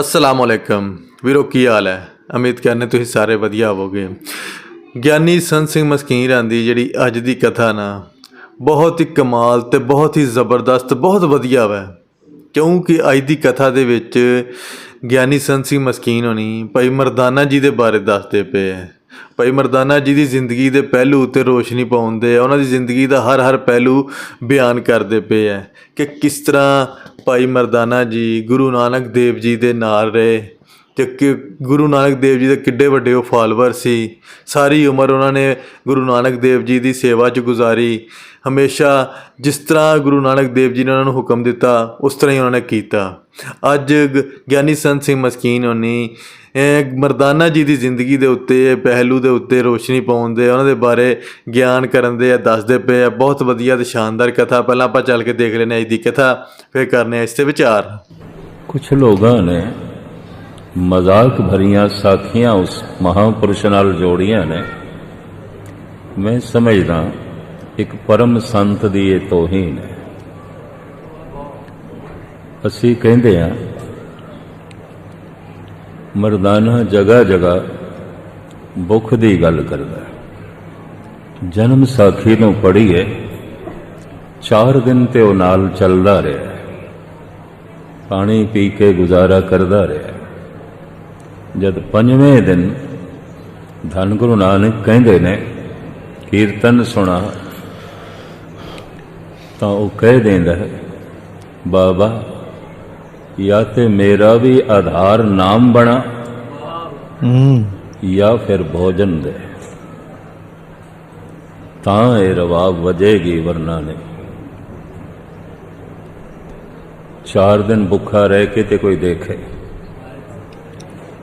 ਅਸਲਾਮ ਅਲੈਕਮ। ਵੀਰੋ, ਕੀ ਹਾਲ ਹੈ? ਉਮੀਦ ਕਰਨੇ ਤੁਸੀਂ ਸਾਰੇ ਵਧੀਆ ਹੋਵੋਗੇ। ਗਿਆਨੀ ਸੰਤ ਸਿੰਘ ਮਸਕੀਰਾਂ ਦੀ ਜਿਹੜੀ ਅੱਜ ਦੀ ਕਥਾ ਨਾ, ਬਹੁਤ ਹੀ ਕਮਾਲ ਤੇ ਬਹੁਤ ਹੀ ਜ਼ਬਰਦਸਤ, ਬਹੁਤ ਵਧੀਆ ਵਾ। ਕਿਉਂਕਿ ਅੱਜ ਦੀ ਕਥਾ ਦੇ ਵਿੱਚ ਗਿਆਨੀ ਸੰਤ ਸਿੰਘ ਮਸਕੀਨ ਹੋਣੀ ਭਾਈ ਮਰਦਾਨਾ ਜੀ ਦੇ ਬਾਰੇ ਦੱਸਦੇ ਪਏ ਹੈ। ਭਾਈ ਮਰਦਾਨਾ ਜੀ ਦੀ ਜ਼ਿੰਦਗੀ ਦੇ ਪਹਿਲੂ ਉੱਤੇ ਰੋਸ਼ਨੀ ਪਾਉਂਦੇ ਆ, ਉਹਨਾਂ ਦੀ ਜ਼ਿੰਦਗੀ ਦਾ ਹਰ ਹਰ ਪਹਿਲੂ ਬਿਆਨ ਕਰਦੇ ਪਏ ਹੈ ਕਿ ਕਿਸ ਤਰ੍ਹਾਂ ਭਾਈ ਮਰਦਾਨਾ ਜੀ ਗੁਰੂ ਨਾਨਕ ਦੇਵ ਜੀ ਦੇ ਨਾਲ ਰਹੇ ਤੇ ਕਿ ਗੁਰੂ ਨਾਨਕ ਦੇਵ ਜੀ ਦੇ ਕਿੱਡੇ ਵੱਡੇ ਉਹ ਫਾਲੋਅਰ ਸੀ। ਸਾਰੀ ਉਮਰ ਉਹਨਾਂ ਨੇ ਗੁਰੂ ਨਾਨਕ ਦੇਵ ਜੀ ਦੀ ਸੇਵਾ 'ਚ ਗੁਜ਼ਾਰੀ। ਹਮੇਸ਼ਾ ਜਿਸ ਤਰ੍ਹਾਂ ਗੁਰੂ ਨਾਨਕ ਦੇਵ ਜੀ ਨੇ ਉਹਨਾਂ ਨੂੰ ਹੁਕਮ ਦਿੱਤਾ, ਉਸ ਤਰ੍ਹਾਂ ਹੀ ਉਹਨਾਂ ਨੇ ਕੀਤਾ। ਅੱਜ ਗ- ਗਿਆਨੀ ਸੰਤ ਸਿੰਘ ਮਸਕੀਨ ਹੋਣੀ ਮਰਦਾਨਾ ਜੀ ਦੀ ਜ਼ਿੰਦਗੀ ਦੇ ਉੱਤੇ ਪਹਿਲੂ ਦੇ ਉੱਤੇ ਰੋਸ਼ਨੀ ਪਾਉਣ ਦੇ, ਉਹਨਾਂ ਦੇ ਬਾਰੇ ਗਿਆਨ ਕਰਨ ਦੇ ਆ ਦੱਸਦੇ ਪਏ ਆ। ਬਹੁਤ ਵਧੀਆ ਤੇ ਸ਼ਾਨਦਾਰ ਕਥਾ। ਪਹਿਲਾਂ ਆਪਾਂ ਚੱਲ ਕੇ ਦੇਖ ਲੈਨੇ ਅੱਜ ਦੀ ਕਥਾ, ਫਿਰ ਕਰਨੇ ਇਸ ਤੇ ਵਿਚਾਰ। ਕੁਝ ਲੋਕਾਂ ਨੇ ਮਜ਼ਾਕ ਭਰੀਆਂ ਸਾਖੀਆਂ ਉਸ ਮਹਾਪੁਰਸ਼ ਨਾਲ ਜੋੜੀਆਂ ਨੇ। ਮੈਂ ਸਮਝਦਾ ਇੱਕ ਪਰਮ ਸੰਤ ਦੀ ਇਹ ਤੋਹੀਨ ਹੈ ਅਸੀਂ ਕਹਿੰਦੇ ਆ ਮਰਦਾਨਾ ਜਗ੍ਹਾ ਜਗ੍ਹਾ ਭੁੱਖ ਦੀ ਗੱਲ ਕਰਦਾ ਜਨਮ ਸਾਖੀ ਨੂੰ ਪੜ੍ਹੀਏ, ਚਾਰ ਦਿਨ ਤੇ ਉਹ ਨਾਲ ਚੱਲਦਾ ਰਿਹਾ ਪਾਣੀ ਪੀ ਕੇ ਗੁਜ਼ਾਰਾ ਕਰਦਾ ਰਿਹਾ ਜਦ ਪੰਜਵੇਂ ਦਿਨ ਧੰਨ ਗੁਰੂ ਨਾਨਕ ਕਹਿੰਦੇ ਨੇ, ਕੀਰਤਨ ਸੁਣਾ, ਤਾਂ ਉਹ ਕਹਿ ਦਿੰਦਾ ਬਾਬਾ ਜਾਂ ਤੇ ਮੇਰਾ ਵੀ ਆਧਾਰ ਨਾਮ ਬਣਾ ਜਾਂ ਫਿਰ ਭੋਜਨ ਦੇ। ਤਾਂ ਇਹ ਰਵਾਬ ਵਜੇਗੀ ਵਰਨਾ ਨਹੀਂ ਚਾਰ ਦਿਨ ਭੁੱਖਾ ਰਹਿ ਕੇ ਤੇ ਕੋਈ ਦੇਖੇ।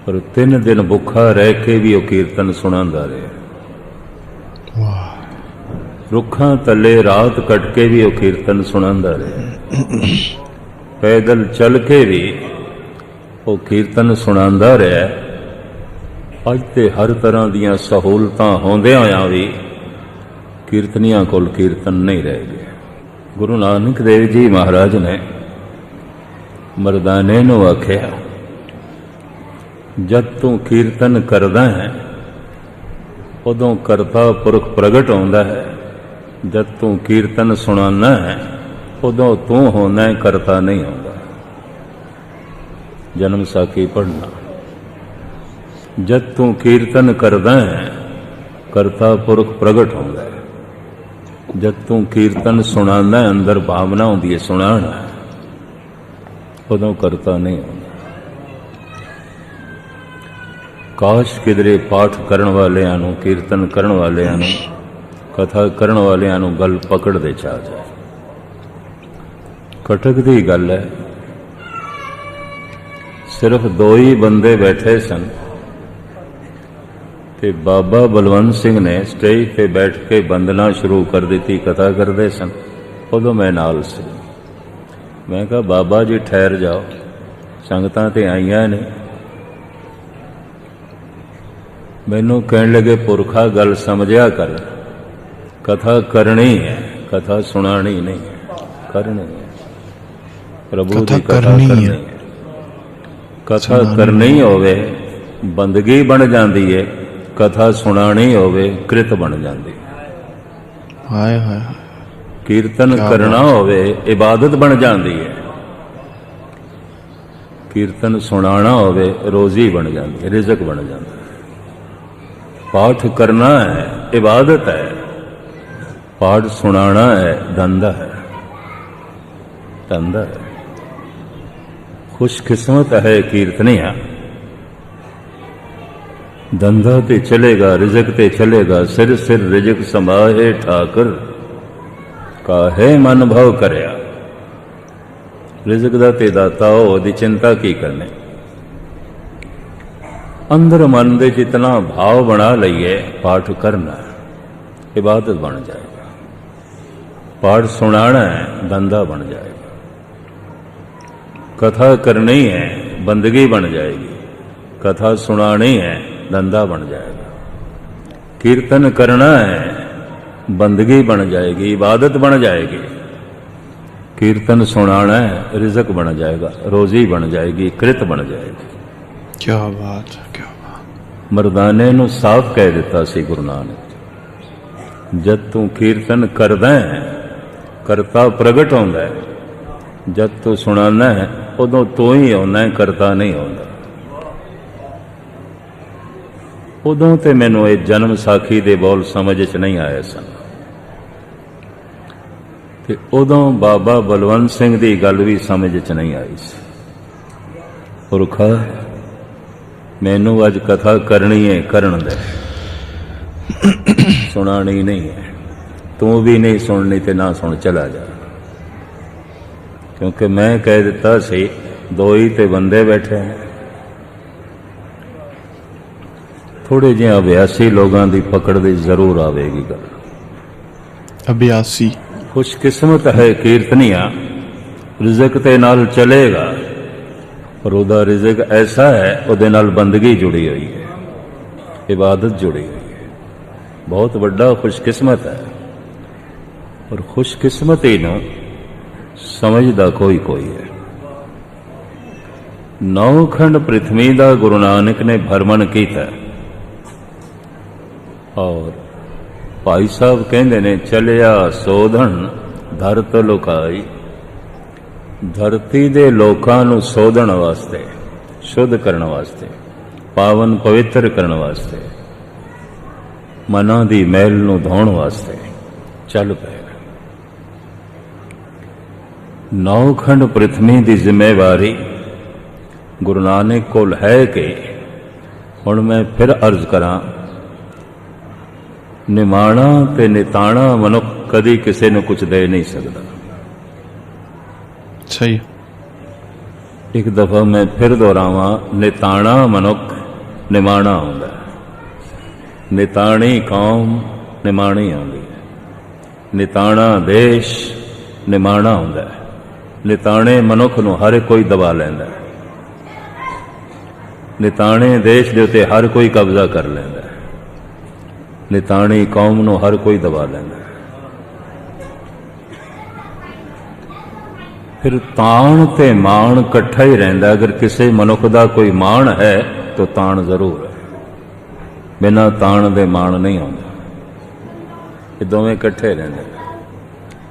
ਪਰ ਤਿੰਨ ਦਿਨ ਭੁੱਖਾ ਰਹਿ ਕੇ ਵੀ ਉਹ ਕੀਰਤਨ ਸੁਣਾਉਂਦਾ ਰਿਹਾ। ਰੁੱਖਾਂ ਥੱਲੇ ਰਾਤ ਕੱਟ ਕੇ ਵੀ ਉਹ ਕੀਰਤਨ ਸੁਣਾਉਂਦਾ ਰਿਹਾ। ਪੈਦਲ ਚੱਲ ਕੇ ਵੀ ਉਹ ਕੀਰਤਨ ਸੁਣਾਉਂਦਾ ਰਿਹਾ। ਅੱਜ ਤੇ ਹਰ ਤਰ੍ਹਾਂ ਦੀਆਂ ਸਹੂਲਤਾਂ ਹੁੰਦਿਆਂ ਹੋਇਆਂ ਵੀ ਕੀਰਤਨੀਆਂ ਕੋਲ ਕੀਰਤਨ ਨਹੀਂ ਰਹਿ ਗਿਆ। ਗੁਰੂ ਨਾਨਕ ਦੇਵ ਜੀ ਮਹਾਰਾਜ ਨੇ ਮਰਦਾਨੇ ਨੂੰ ਆਖਿਆ, ਜਦ ਤੂੰ ਕੀਰਤਨ ਕਰਦਾ ਹੈ, ਉਦੋਂ ਕਰਤਾ ਪੁਰਖ ਪ੍ਰਗਟ ਹੁੰਦਾ ਹੈ। ਜਦ ਤੂੰ ਕੀਰਤਨ ਸੁਣਾਉਂਦਾ ਹੈ ਉਦੋਂ ਤੂੰ ਹੁੰਦਾ ਹੈ ਕਰਤਾ ਨਹੀਂ ਹੁੰਦਾ ਜਨਮ ਸਾਖੀ ਪੜਨਾ ਜਦ ਤੂੰ ਕੀਰਤਨ ਕਰਦਾ ਹੈ ਕਰਤਾ ਪੁਰਖ ਪ੍ਰਗਟ ਹੁੰਦਾ ਹੈ ਜਦ ਤੂੰ ਕੀਰਤਨ ਸੁਣਾਉਂਦਾ ਅੰਦਰ ਭਾਵਨਾ ਹੁੰਦੀ ਹੈ ਸੁਣਾਉਣਾ ਉਦੋਂ ਕਰਤਾ ਨਹੀਂ ਹੁੰਦਾ ਕਾਸ਼ ਕਿਦਰੇ ਪਾਠ ਕਰਨ ਵਾਲਿਆਂ ਨੂੰ, ਕੀਰਤਨ ਕਰਨ ਵਾਲਿਆਂ ਨੂੰ, ਕਥਾ ਕਰਨ ਵਾਲਿਆਂ ਨੂੰ ਗੱਲ ਪਕੜ ਦੇ ਚਾ ਜਾਏ। ਕਟਕ ਦੀ ਗੱਲ ਹੈ। ਸਿਰਫ ਦੋ ਹੀ ਬੰਦੇ ਬੈਠੇ ਸਨ। ਤੇ ਬਾਬਾ ਬਲਵੰਤ ਸਿੰਘ ਨੇ ਸਟੇਜ ਤੇ ਬੈਠ ਕੇ ਬੰਦਨਾ ਸ਼ੁਰੂ ਕਰ ਦਿੱਤੀ, ਕਥਾ ਕਰਦੇ ਸਨ। ਉਦੋਂ ਮੈਂ ਨਾਲ ਸੀ। ਮੈਂ ਕਿਹਾ, ਬਾਬਾ ਜੀ, ਠਹਿਰ ਜਾਓ। ਸੰਗਤਾਂ ਤੇ ਆਈਆਂ ਨੇ। ਮੈਨੂੰ ਕਹਿਣ ਲੱਗੇ, ਪੁਰਖਾ ਗੱਲ ਸਮਝਿਆ ਕਰ। ਕਥਾ ਕਰਨੀ ਹੈ, ਕਥਾ ਸੁਣਾਣੀ ਨਹੀਂ ਕਰਨੀ ਪ੍ਰਭੂ ਦੀ ਕਥਾ ਕਰਨੀ ਹੈ। ਕਥਾ ਕਰਨੀ ਹੋਵੇ ਬੰਦਗੀ ਬਣ ਜਾਂਦੀ ਹੈ। ਕਥਾ ਸੁਣਾਣੀ ਹੋਵੇ ਕ੍ਰਿਤ ਬਣ ਜਾਂਦੀ ਹੈ। ਹਾਏ ਹਾਏ। ਕੀਰਤਨ ਕਰਨਾ ਹੋਵੇ ਇਬਾਦਤ ਬਣ ਜਾਂਦੀ ਹੈ। ਕੀਰਤਨ ਸੁਣਾਣਾ ਹੋਵੇ ਰੋਜ਼ੀ ਬਣ ਜਾਂਦੀ ਹੈ ਰਿਜ਼ਕ ਬਣ ਜਾਂਦਾ ਹੈ। ਪਾਠ ਕਰਨਾ ਹੈ ਇਬਾਦਤ ਹੈ। ਪਾਠ ਸੁਣਾਣਾ ਹੈ ਧੰਦਾ ਹੈ। ਧੰਦਾ ਹੈ। ਖੁਸ਼ਕਿਸਮਤ ਹੈ ਕੀਰਤਨੀਆ ਧੰਦਾ ਤੇ ਚਲੇਗਾ, ਰਿਜ਼ਕ ਤੇ ਚਲੇਗਾ, ਸਿਰ ਸਿਰ ਰਿਜ਼ਕ ਸੰਭਾਹੇ ਠਾਕਰ। ਕਾਹੇ ਮਨ ਭਉ ਕਰਿਆ? ਰਿਜ਼ਕ ਦਾ ਤੇ ਦਾਤਾ ਉਹਦੀ ਚਿੰਤਾ ਕੀ ਕਰਨੇ? ਅੰਦਰ ਮਨ ਦੇ ਜਿਤਨਾ ਭਾਵ ਬਣਾ ਲਈਏ, ਪਾਠ ਕਰਨਾ, ਇਬਾਦਤ ਬਣ ਜਾਏਗਾ। ਪਾਠ ਸੁਣਾਣਾ ਹੈ ਬੰਦਾ ਬਣ ਜਾਏਗਾ। ਕਥਾ ਕਰਨੀ ਹੈ ਬੰਦਗੀ ਬਣ ਜਾਏਗੀ ਕਥਾ ਸੁਣਾਣੀ ਹੈ ਧੰਦਾ ਬਣ ਜਾਏਗਾ ਕੀਰਤਨ ਕਰਨਾ ਹੈ ਬੰਦਗੀ ਬਣ ਜਾਏਗੀ ਇਬਾਦਤ ਬਣ ਜਾਏਗੀ ਕੀਰਤਨ ਸੁਣਾਣਾ ਹੈ ਰਿਜ਼ਕ ਬਣ ਜਾਏਗਾ ਰੋਜ਼ੀ ਬਣ ਜਾਏਗੀ ਕ੍ਰਿਤ ਬਣ ਜਾਏਗੀ क्या बात है क्या बात ਮਰਦਾਨੇ ਨੂੰ ਸਾਫ਼ ਕਹਿ ਦਿੱਤਾ ਸੀ ਗੁਰੂ ਨਾਨਕ ਜਦ ਤੂੰ ਕੀਰਤਨ ਕਰਦਾ ਹੈ ਕਰਤਾ ਪ੍ਰਗਟ ਹੁੰਦਾ ਹੈ ਜਦ ਤੂੰ ਸੁਣਾਉਂਦਾ ਹੈ ਉਦੋਂ ਤੂੰ ਹੀ ਆਉਣਾ ਕਰਤਾ ਨਹੀਂ ਆਉਂਦਾ। ਉਦੋਂ ਤੇ ਮੈਨੂੰ ਇਹ ਜਨਮ ਸਾਖੀ ਦੇ ਬੋਲ ਸਮਝ ਚ ਨਹੀਂ ਆਏ ਸਨ। ਤੇ ਉਦੋਂ ਬਾਬਾ ਬਲਵੰਤ ਸਿੰਘ ਦੀ ਗੱਲ ਵੀ ਸਮਝ ਚ ਨਹੀਂ ਆਈ ਸੀ। ਪੁਰਖਾ, ਮੈਨੂੰ ਅੱਜ ਕਥਾ ਕਰਨੀ ਹੈ, ਕਰਨ ਦੇ। ਸੁਣਾਣੀ ਨਹੀਂ ਹੈ। ਤੂੰ ਵੀ ਨਹੀਂ ਸੁਣਨੀ ਤੇ ਨਾ ਸੁਣ, ਚਲਾ ਜਾ। ਕਿਉਂਕਿ ਮੈਂ ਕਹਿ ਦਿੱਤਾ ਸੀ ਦੋ ਹੀ ਤੇ ਬੰਦੇ ਬੈਠੇ ਹਨ ਥੋੜੇ ਜਿਹਾ ਅਭਿਆਸੀ ਲੋਕਾਂ ਦੀ ਪਕੜ ਦੀ ਜ਼ਰੂਰ ਆਵੇਗੀ ਗੱਲ। ਅਭਿਆਸੀ। ਕੁਝ ਕਿਸਮਤ ਹੈ ਕੀਰਤਨੀਆ ਰਿਜ਼ਕ ਤੇ ਨਾਲ ਚਲੇਗਾ ਪਰ ਉਹਦਾ ਰਿਜ਼ਕ ਐਸਾ ਹੈ ਉਹਦੇ ਨਾਲ ਬੰਦਗੀ ਜੁੜੀ ਹੋਈ ਹੈ ਇਬਾਦਤ ਜੁੜੀ ਹੋਈ ਹੈ। ਬਹੁਤ ਵੱਡਾ ਖੁਸ਼ਕਿਸਮਤ ਹੈ ਪਰ ਖੁਸ਼ਕਿਸਮਤੀ ਨੂੰ ਸਮਝਦਾ ਕੋਈ ਕੋਈ ਹੈ। ਨੌਖੰਡ ਪ੍ਰithvi ਦਾ ਗੁਰੂ ਨਾਨਕ ਨੇ ਭਰਮਣ ਕੀਤਾ। ਔਰ ਭਾਈ ਸਾਹਿਬ ਕਹਿੰਦੇ ਨੇ, ਚਲਿਆ ਸੋਧਣ, ਧਰਤ ਲੋਕਾਈ। ਧਰਤੀ ਦੇ ਲੋਕਾਂ ਨੂੰ ਸੋਧਣ ਵਾਸਤੇ, ਸ਼ੁੱਧ ਕਰਨ ਵਾਸਤੇ, ਪਾਵਨ ਪਵਿੱਤਰ ਕਰਨ ਵਾਸਤੇ, ਮਨਾਂ ਦੀ ਮੈਲ ਨੂੰ ਧੋਣ ਵਾਸਤੇ ਚੱਲ ਪਏ। ਨੌਖੰਡ ਪ੍ਰithvi ਦੀ ਜ਼ਿੰਮੇਵਾਰੀ ਗੁਰੂ ਨਾਨਕ ਕੋਲ ਹੈ ਕਿ ਹੁਣ ਮੈਂ ਫਿਰ ਅਰਜ਼ ਕਰਾਂ ਨਿਮਾਣਾ ਤੇ ਨਿਤਾਣਾ ਮਨੁੱਖ ਕਦੀ ਕਿਸੇ ਨੂੰ ਕੁਝ ਦੇ ਨਹੀਂ ਸਕਦਾ सही ਇੱਕ ਦਫਾ ਮੈਂ ਫਿਰ ਦੁਹਰਾਵਾਂ ਨਿਤਾਣਾ ਮਨੁੱਖ ਨਿਮਾਣਾ ਹੁੰਦਾ। ਨਿਤਾਣੀ ਕੌਮ ਨਿਮਾਣੀ ਆਉਂਦੀ ਨਿਤਾਣਾ ਦੇਸ਼ ਨਿਮਾਣਾ ਹੁੰਦਾ ਹੈ ਨਿਤਾਣੇ ਮਨੁੱਖ ਨੂੰ ਹਰ ਕੋਈ ਦਬਾ ਲੈਂਦਾ ਹੈ। ਨਿਤਾਣੇ ਦੇਸ਼ ਦੇ ਉੱਤੇ ਹਰ ਕੋਈ ਕਬਜ਼ਾ ਕਰ ਲੈਂਦਾ ਹੈ। ਨਿਤਾਣੀ ਕੌਮ ਨੂੰ ਹਰ ਕੋਈ ਦਬਾ ਲੈਂਦਾ ਹੈ। ਫਿਰ ਤਾਣ ਤੇ ਮਾਣ ਇਕੱਠਾ ਹੀ ਰਹਿੰਦਾ ਅਗਰ ਕਿਸੇ ਮਨੁੱਖ ਦਾ ਕੋਈ ਮਾਣ ਹੈ, ਤਾਂ ਤਾਣ ਜ਼ਰੂਰ ਹੈ। ਬਿਨਾਂ ਤਾਣ ਦੇ ਮਾਣ ਨਹੀਂ ਆਉਂਦਾ। ਇਹ ਦੋਵੇਂ ਇਕੱਠੇ ਰਹਿੰਦੇ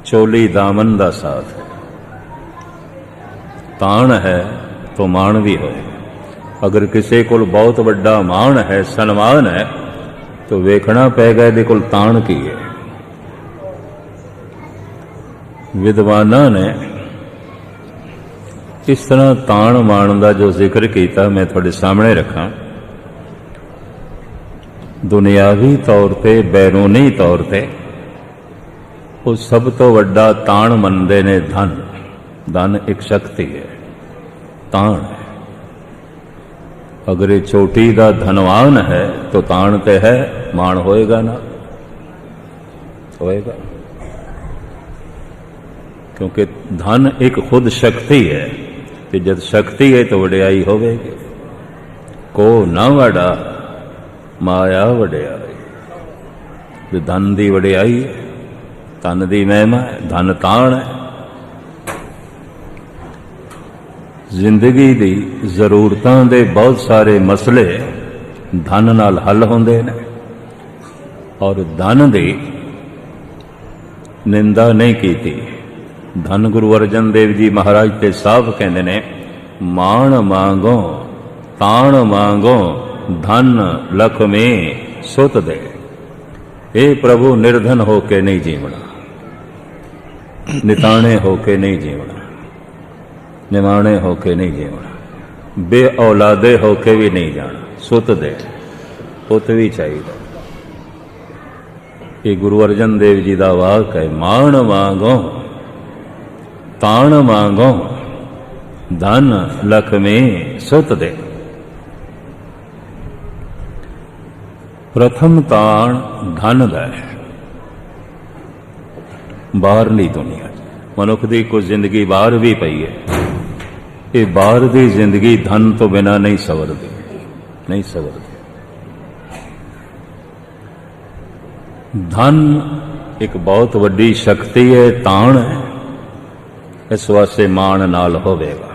ਚੋਲੀ ਦਾਮਨ ਦਾ ਸਾਥ। ਤਾਣ ਹੈ, ਤਾਂ ਮਾਣ ਵੀ ਹੋਏ। ਅਗਰ ਕਿਸੇ ਕੋਲ ਬਹੁਤ ਵੱਡਾ ਮਾਣ ਹੈ, ਸਨਮਾਨ ਹੈ, ਤਾਂ ਵੇਖਣਾ ਪਏਗਾ ਇਹਦੇ ਕੋਲ ਤਾਣ ਕੀ ਹੈ। ਵਿਦਵਾਨਾਂ ਨੇ ਇਸ ਤਰ੍ਹਾਂ ਤਾਣ ਮਾਣ ਦਾ ਜੋ ਜ਼ਿਕਰ ਕੀਤਾ ਮੈਂ ਤੁਹਾਡੇ ਸਾਹਮਣੇ ਰੱਖਾਂ। ਦੁਨਿਆਵੀ ਤੌਰ ਤੇ ਬੈਰੂਨੀ ਤੌਰ ਤੇ ਉਹ ਸਭ ਤੋਂ ਵੱਡਾ ਤਾਣ ਮੰਨਦੇ ਨੇ ਧਨ। ਧਨ ਇੱਕ ਸ਼ਕਤੀ ਹੈ ਤਾਣ ਹੈ ਅਗਰ ਇਹ ਚੋਟੀ ਦਾ ਧਨਵਾਨ ਹੈ ਤਾਂ ਤਾਣ ਤੇ ਹੈ ਮਾਣ ਹੋਏਗਾ ਨਾ ਹੋਏਗਾ ਕਿਉਂਕਿ ਧਨ ਇੱਕ ਖੁਦ ਸ਼ਕਤੀ ਹੈ ਤੇ ਜਦ ਸ਼ਕਤੀ ਹੈ ਤਾਂ ਵਡਿਆਈ ਹੋਵੇਗੀ ਕੋ ਨਾ ਵਡਾ ਮਾਇਆ ਵਡਿਆਈ ਤੇ ਧਨ ਦੀ ਵਡਿਆਈ ਹੈ ਧਨ ਦੀ ਮਹਿਮਾ ਹੈ ਧਨ ਤਾਣ ਹੈ ਜ਼ਿੰਦਗੀ ਦੀ ਜ਼ਰੂਰਤਾਂ ਦੇ ਬਹੁਤ ਸਾਰੇ ਮਸਲੇ ਧਨ ਨਾਲ ਹੱਲ ਹੁੰਦੇ ਨੇ ਔਰ ਧਨ ਦੀ ਨਿੰਦਾ ਨਹੀਂ ਕੀਤੀ। ਧਨ ਗੁਰੂ ਅਰਜਨ ਦੇਵ ਜੀ ਮਹਾਰਾਜ ਤੇ ਸਾਫ਼ ਕਹਿੰਦੇ ਨੇ, ਮਾਣ ਮੰਗੋ, ਤਾਣ ਮੰਗੋ, ਧਨ ਲਖਮੇ ਸੁਤ ਦੇ। ਇਹ ਪ੍ਰਭੂ ਨਿਰਧਨ ਹੋ ਕੇ ਨਹੀਂ ਜੀਵਣਾ, ਨਿਤਾਣੇ ਹੋ ਕੇ ਨਹੀਂ ਜੀਵਣਾ। ਨਿਮਾਣੇ ਹੋ ਕੇ ਨਹੀਂ ਜੀਵਣਾ। ਬੇ ਔਲਾਦੇ ਹੋ ਕੇ ਵੀ ਨਹੀਂ ਜਾਣਾ। ਸੁਤ ਦੇ। ਪੁੱਤ ਵੀ ਚਾਹੀਦਾ। ਇਹ ਗੁਰੂ ਅਰਜਨ ਦੇਵ ਜੀ ਦਾ ਵਾਕ ਹੈ, ਮਾਣ ਮੰਗੋ ਤਾਣ ਮੰਗੋ ਧਨ ਲਖਮੇ ਸੁਤ ਦੇ। ਪ੍ਰਥਮ ਤਾਣ ਧਨ ਦਾ ਹੈ। ਬਾਹਰਲੀ ਦੁਨੀਆ ਮਨੁੱਖ ਦੀ ਕੋਈ ਜ਼ਿੰਦਗੀ ਬਾਹਰ ਵੀ ਪਈ ਹੈ। ਇਹ ਬਾਹਰ ਦੀ ਜ਼ਿੰਦਗੀ ਧਨ ਤੋਂ ਬਿਨਾ ਨਹੀਂ ਸਵਰਦੀ ਨਹੀਂ ਸਵਰਦੀ। ਧਨ ਇੱਕ ਬਹੁਤ ਵੱਡੀ ਸ਼ਕਤੀ ਹੈ ਤਾਣ ਹੈ। ਇਸ ਵਾਸਤੇ ਮਾਣ ਨਾਲ ਹੋਵੇਗਾ।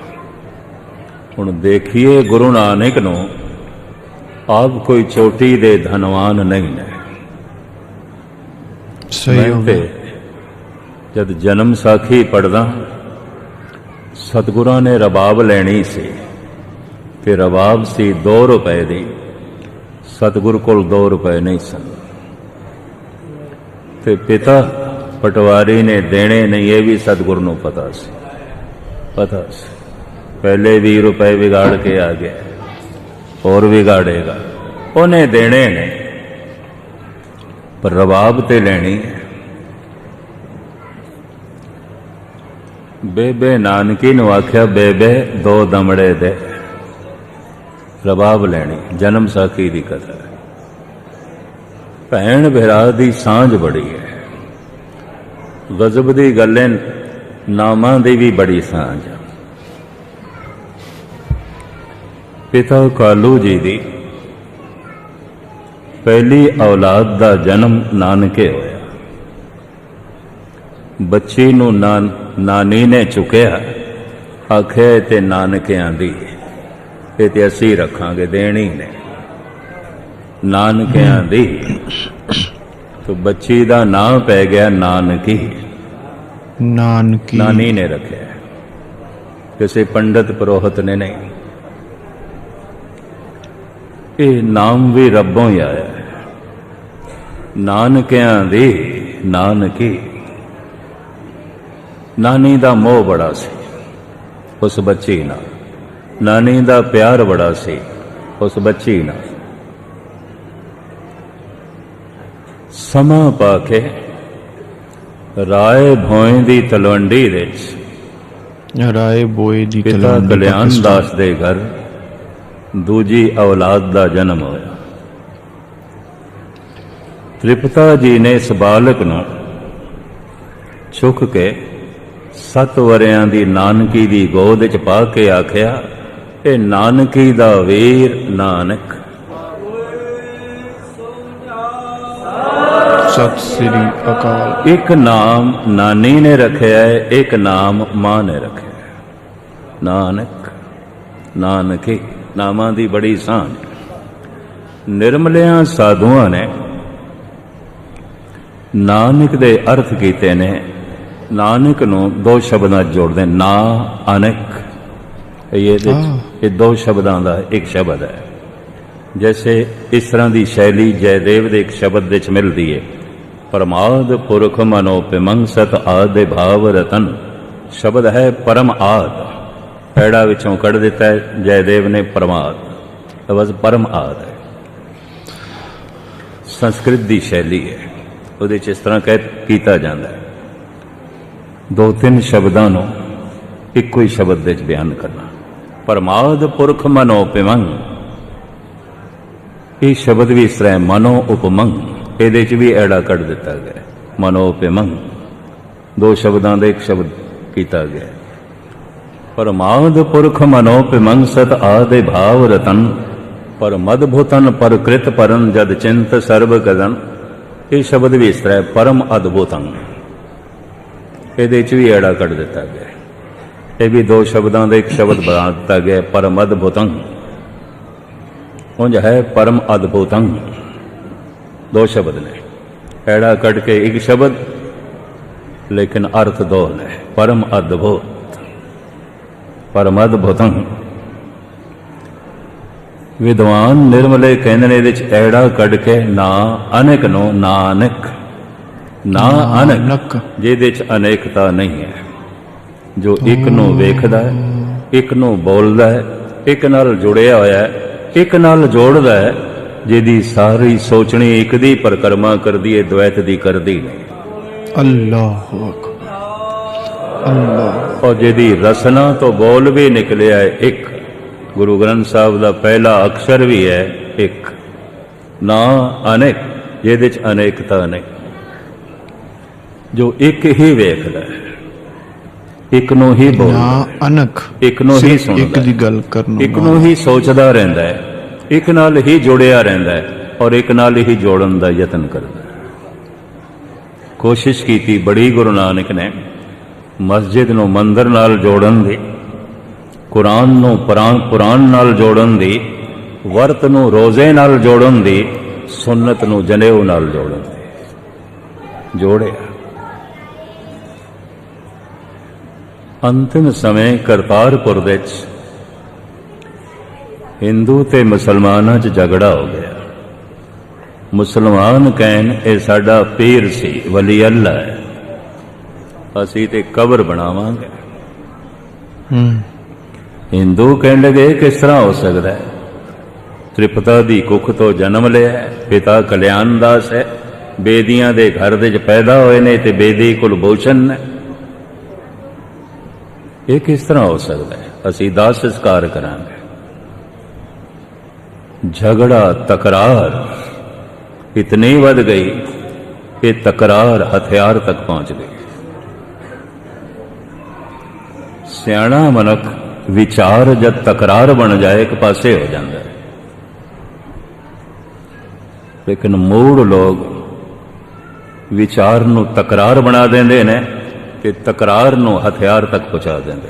ਹੁਣ ਦੇਖੀਏ ਗੁਰੂ ਨਾਨਕ ਨੂੰ ਆਪ ਕੋਈ ਛੋਟੀ ਦੇ ਧਨਵਾਨ ਨਹੀਂ ਨੇ ਸਹੀ ਹੋਵੇ ਜਦ ਜਨਮ ਸਾਖੀ ਪੜਦਾ ਸਤਿਗੁਰਾਂ ਨੇ ਰਬਾਬ ਲੈਣੀ ਸੀ, ਤੇ ਰਬਾਬ ਸੀ 2 ਰੁਪਏ ਦੀ। ਸਤਿਗੁਰ ਕੋਲ 2 ਰੁਪਏ ਨਹੀਂ ਸਨ। ਤੇ ਪਿਤਾ ਪਟਵਾਰੀ ਨੇ ਦੇਣੇ ਨਹੀਂ, ਇਹ ਵੀ ਸਤਿਗੁਰ ਨੂੰ ਪਤਾ ਸੀ। ਪਤਾ ਸੀ। ਪਹਿਲੇ 20 ਰੁਪਏ ਵਿਗਾੜ ਕੇ ਆ ਗਿਆ, ਹੋਰ ਵਿਗਾੜੇਗਾ। ਉਹਨੇ ਦੇਣੇ ਨੇ, ਪਰ ਰਬਾਬ ਤੇ ਲੈਣੀ ਹੈ। ਬੇਬੇ ਨਾਨਕੀ ਨੂੰ ਆਖਿਆ ਬੇਬੇ ਦੋ ਦਮੜੇ ਦੇ। ਰਬਾਬ ਲੈਣੀ, ਜਨਮ ਸਾਖੀ ਦੀ ਕਥਾ ਹੈ ਭੈਣ ਭਰਾ ਦੀ ਸਾਂਝ ਬੜੀ ਹੈ। ਗਜ਼ਬ ਦੀ ਗੱਲੇ, ਨਾਮਾਂ ਦੀ ਵੀ ਬੜੀ ਸਾਂਝ ਪਿਤਾ ਕਾਲੂ ਜੀ ਦੀ ਪਹਿਲੀ ਔਲਾਦ ਦਾ ਜਨਮ ਨਾਨਕੇ ਹੋਇਆ। ਬੱਚੇ ਨੂੰ ਨਾਨੇ ਨੇ ਚੁਕਿਆ। ਆਖੇ ਤੇ ਨਾਨਕਿਆਂ ਦੀ ਇਹ ਤੇ ਅਸੀਂ ਰੱਖਾਂਗੇ ਦੇਣੀ ਨੇ। ਨਾਨਕਿਆਂ ਦੀ ਤੋ ਬੱਚੀ ਦਾ ਨਾਂ ਪੈ ਗਿਆ ਨਾਨਕੀ। ਨਾਨਕੀ। ਨਾਨੀ ਨੇ ਰੱਖਿਆ। ਕਿਸੇ ਪੰਡਤ ਪ੍ਰੋਹਤ ਨੇ ਨਹੀਂ। ਇਹ ਨਾਮ ਵੀ ਰੱਬੋਂ ਹੀ ਆਇਆ। ਨਾਨਕਿਆਂ ਦੇ ਨਾਨਕੀ। ਨਾਨੀ ਦਾ ਮੋਹ ਬੜਾ ਸੀ ਉਸ ਬੱਚੀ ਨਾਲ। ਨਾਨੀ ਦਾ ਪਿਆਰ ਬੜਾ ਸੀ ਉਸ ਬੱਚੀ ਨਾਲ। ਸਮਾਂ ਪਾ ਕੇ ਰਾਏ ਭੋਏ ਦੀ ਤਲਵੰਡੀ ਵਿੱਚ। ਰਾਏ ਬੋਏ ਦੀ ਤਲਵੰਡੀ ਕਲਿਆਣ ਦਾਸ ਦੇ ਘਰ ਦੂਜੀ ਔਲਾਦ ਦਾ ਜਨਮ ਹੋਇਆ। ਤ੍ਰਿਪਤਾ ਜੀ ਨੇ ਇਸ ਬਾਲਕ ਨੂੰ ਛੁੱਕ ਕੇ ਸਤ ਵਰਿਆਂ ਦੀ ਨਾਨਕੀ ਦੀ ਗੋਦ ਵਿੱਚ ਪਾ ਕੇ ਆਖਿਆ ਇਹ ਨਾਨਕੀ ਦਾ ਵੀਰ ਨਾਨਕ। ਸਤਿ ਸ੍ਰੀ ਅਕਾਲ। ਇੱਕ ਨਾਮ ਨਾਨੀ ਨੇ ਰੱਖਿਆ ਹੈ ਇੱਕ ਨਾਮ ਮਾਂ ਨੇ ਰੱਖਿਆ ਨਾਨਕ ਨਾਨਕੇ ਨਾਮਾਂ ਦੀ ਬੜੀ ਸਾਂਝ। ਨਿਰਮਲਿਆਂ ਸਾਧੂਆਂ ਨੇ ਨਾਨਕ ਦੇ ਅਰਥ ਕੀਤੇ ਨੇ ਨਾਨਕ ਨੂੰ ਦੋ ਸ਼ਬਦਾਂ ਜੋੜਦੇ ਨਾ ਅਨਕ। ਇਹ ਇਹਦੇ ਇਹ ਦੋ ਸ਼ਬਦਾਂ ਦਾ ਇੱਕ ਸ਼ਬਦ ਹੈ। ਜੈਸੇ ਇਸ ਤਰ੍ਹਾਂ ਦੀ ਸ਼ੈਲੀ ਜੈਦੇਵ ਦੇ ਇੱਕ ਸ਼ਬਦ ਵਿੱਚ ਮਿਲਦੀ ਹੈ ਪਰਮਾਦ ਪੁਰਖ ਮਨੋ ਪਿਮੰਗ ਸਤ ਆਦੇ ਭਾਵ ਰਤਨ। ਸ਼ਬਦ ਹੈ ਪਰਮ ਆਦ। ਐੜਾ ਵਿੱਚੋਂ ਕੱਢ ਦਿੱਤਾ ਹੈ ਜੈਦੇਵ ਨੇ ਪਰਮਾਦ। ਲਫ਼ਜ਼ ਪਰਮ ਆਦ ਹੈ। ਸੰਸਕ੍ਰਿਤ ਦੀ ਸ਼ੈਲੀ ਹੈ। ਉਹਦੇ ਚ ਇਸ ਤਰ੍ਹਾਂ ਕਹਿ ਕੀਤਾ ਜਾਂਦਾ ਹੈ। ਦੋ ਤਿੰਨ ਸ਼ਬਦਾਂ ਨੂੰ ਇੱਕੋ ਹੀ ਸ਼ਬਦ ਵਿੱਚ ਬਿਆਨ ਕਰਨਾ। ਪਰਮਾਦ ਪੁਰਖ ਮਨੋ ਪਿਮੰਗ। ਇਹ ਸ਼ਬਦ ਵੀ ਇਸ ਤਰ੍ਹਾਂ ਹੈ, ਮਨੋ ਉਪਮੰਗ। ਇਹਦੇ ਚ ਵੀ ਐੜਾ ਕੱਢ ਦਿੱਤਾ ਗਿਆ ਹੈ। ਮਨੋ ਉਪਮੰਗ ਦੋ ਸ਼ਬਦਾਂ ਦਾ ਇੱਕ ਸ਼ਬਦ ਕੀਤਾ ਗਿਆ ਹੈ। ਪਰਮਾਦ ਪੁਰਖ ਮਨੋ ਉਪਮੰਗ ਸਤ ਆਦੇ ਭਾਵ ਰਤਨ। ਪਰ ਮਦ ਭੂਤਨ ਪਰ ਕ੍ਰਿਤ ਜਦ ਚਿੰਤ ਸਰਬ ਗਗਨ। ਇਹ ਸ਼ਬਦ ਵੀ ਇਸ ਤਰ੍ਹਾਂ ਹੈ, ਪਰਮ ਅਦਭੁਤੰ। ਇਹਦੇ ਚ ਵੀ ਐੜਾ ਕੱਢ ਦਿੱਤਾ ਗਿਆ। ਇਹ ਵੀ ਦੋ ਸ਼ਬਦਾਂ ਦਾ ਇੱਕ ਸ਼ਬਦ ਬਣਾ ਦਿੱਤਾ ਗਿਆ, ਪਰਮ ਅਦਭੁਤੰ। ਉਂਝ ਹੈ ਪਰਮ ਅਦਭੁਤੰ। ਦੋ ਸ਼ਬਦ ਨੇ। ਐੜਾ ਕੱਢ ਕੇ ਇੱਕ ਸ਼ਬਦ, ਲੇਕਿਨ ਅਰਥ ਦੋ ਨੇ। ਪਰਮ ਅਦਭੁਤ। ਪਰਮ ਅਦਭੁਤੰ। ਵਿਦਵਾਨ ਨਿਰਮਲੇ ਕਹਿੰਦੇ ਨੇ ਇਹਦੇ ਚ ਐੜਾ ਕੱਢ ਕੇ ਨਾ ਅਨੇਕ ਨੂੰ ਨਾਨਕ। ਨਾ ਅਨਕ। ਜਿਹਦੇ ਚ ਅਨੇਕਤਾ ਨਹੀਂ ਹੈ। ਜੋ ਇੱਕ ਨੂੰ ਵੇਖਦਾ ਹੈ ਇੱਕ ਨੂੰ ਬੋਲਦਾ ਹੈ ਇੱਕ ਨਾਲ ਜੁੜਿਆ ਹੋਇਆ ਹੈ ਇੱਕ ਨਾਲ ਜੋੜਦਾ ਹੈ ਜਿਹਦੀ ਸਾਰੀ ਸੋਚਣੀ ਇੱਕ ਦੀ ਪਰਕਰਮਾ ਕਰਦੀ ਹੈ ਦੁਐਤ ਦੀ ਕਰਦੀ ਨਹੀਂ। ਅੱਲਾਹੁ ਅਕਬਰ। ਅੱਲਾਹ। ਔਰ ਜਿਹਦੀ ਰਸਨਾ ਤੋਂ ਬੋਲ ਵੀ ਨਿਕਲਿਆ ਹੈ ਇੱਕ। ਗੁਰੂ ਗ੍ਰੰਥ ਸਾਹਿਬ ਦਾ ਪਹਿਲਾ ਅਕਸ਼ਰ ਵੀ ਹੈ ਇੱਕ। ਨਾ ਅਨੇਕ ਜਿਹਦੇ ਚ ਅਨੇਕਤਾ ਨਹੀਂ। ਜੋ ਇੱਕ ਹੀ ਵੇਖਦਾ ਹੈ ਇੱਕ ਨੂੰ ਹੀ ਬੋਲਦਾ ਨਾ ਅਨਖ ਇੱਕ ਨੂੰ ਹੀ ਸੁਣਦਾ ਇੱਕ ਦੀ ਗੱਲ ਕਰਨ ਇੱਕ ਨੂੰ ਹੀ ਸੋਚਦਾ ਰਹਿੰਦਾ ਹੈ ਇੱਕ ਨਾਲ ਹੀ ਜੁੜਿਆ ਰਹਿੰਦਾ ਹੈ ਔਰ ਇੱਕ ਨਾਲ ਹੀ ਜੋੜਨ ਦਾ ਯਤਨ ਕਰਦਾ ਹੈ। ਕੋਸ਼ਿਸ਼ ਕੀਤੀ ਬੜੀ ਗੁਰੂ ਨਾਨਕ ਨੇ ਮਸਜਿਦ ਨੂੰ ਮੰਦਰ ਨਾਲ ਜੋੜਨ ਦੀ ਕੁਰਾਨ ਨੂੰ ਪਰਾਂ ਕੁਰਾਨ ਨਾਲ ਜੋੜਨ ਦੀ ਵਰਤ ਨੂੰ ਰੋਜ਼ੇ ਨਾਲ ਜੋੜਨ ਦੀ ਸੁਨਨਤ ਨੂੰ ਜਨੇਊ ਨਾਲ ਜੋੜਨ ਦੀ ਜੋੜਿਆ। ਅੰਤਿਮ ਸਮੇਂ ਕਰਤਾਰਪੁਰ ਵਿੱਚ ਹਿੰਦੂ ਤੇ ਮੁਸਲਮਾਨਾਂ 'ਚ ਝਗੜਾ ਹੋ ਗਿਆ। ਮੁਸਲਮਾਨ ਕਹਿਣ ਇਹ ਸਾਡਾ ਪੀਰ ਸੀ ਵਲੀ ਅੱਲਾ ਹੈ। ਅਸੀਂ ਤੇ ਕਬਰ ਬਣਾਵਾਂਗੇ। ਹੂੰ। ਹਿੰਦੂ ਕਹਿਣ ਲੱਗੇ ਕਿਸ ਤਰ੍ਹਾਂ ਹੋ ਸਕਦਾ ਹੈ? ਤ੍ਰਿਪਤਾ ਦੀ ਕੁੱਖ ਤੋਂ ਜਨਮ ਲਿਆ ਪਿਤਾ ਕਲਿਆਣ ਦਾਸ ਹੈ। ਬੇਦੀਆਂ ਦੇ ਘਰ ਦੇ ਵਿੱਚ ਪੈਦਾ ਹੋਏ ਨੇ ਤੇ ਬੇਦੀ ਕੁਲਭੂਸ਼ਣ ਨੇ ਇਹ ਕਿਸ ਤਰ੍ਹਾਂ ਹੋ ਸਕਦਾ ਹੈ? ਅਸੀਂ ਦਾ ਸੰਸਕਾਰ ਕਰਾਂਗੇ। ਝਗੜਾ, ਤਕਰਾਰ ਇਤਨੀ ਵੱਧ ਗਈ ਕਿ ਤਕਰਾਰ ਹਥਿਆਰ ਤੱਕ ਪਹੁੰਚ ਗਈ। ਸਿਆਣਾ ਮਨੁੱਖ ਵਿਚਾਰ ਜਦ ਤਕਰਾਰ ਬਣ ਜਾਏ, ਇੱਕ ਪਾਸੇ ਹੋ ਜਾਂਦਾ ਹੈ। ਲੇਕਿਨ ਮੂੜ ਲੋਕ ਵਿਚਾਰ ਨੂੰ ਤਕਰਾਰ ਬਣਾ ਦਿੰਦੇ ਨੇ ਤੇ ਤਕਰਾਰ ਨੂੰ ਹਥਿਆਰ ਤੱਕ ਪਹੁੰਚਾ ਦਿੰਦੇ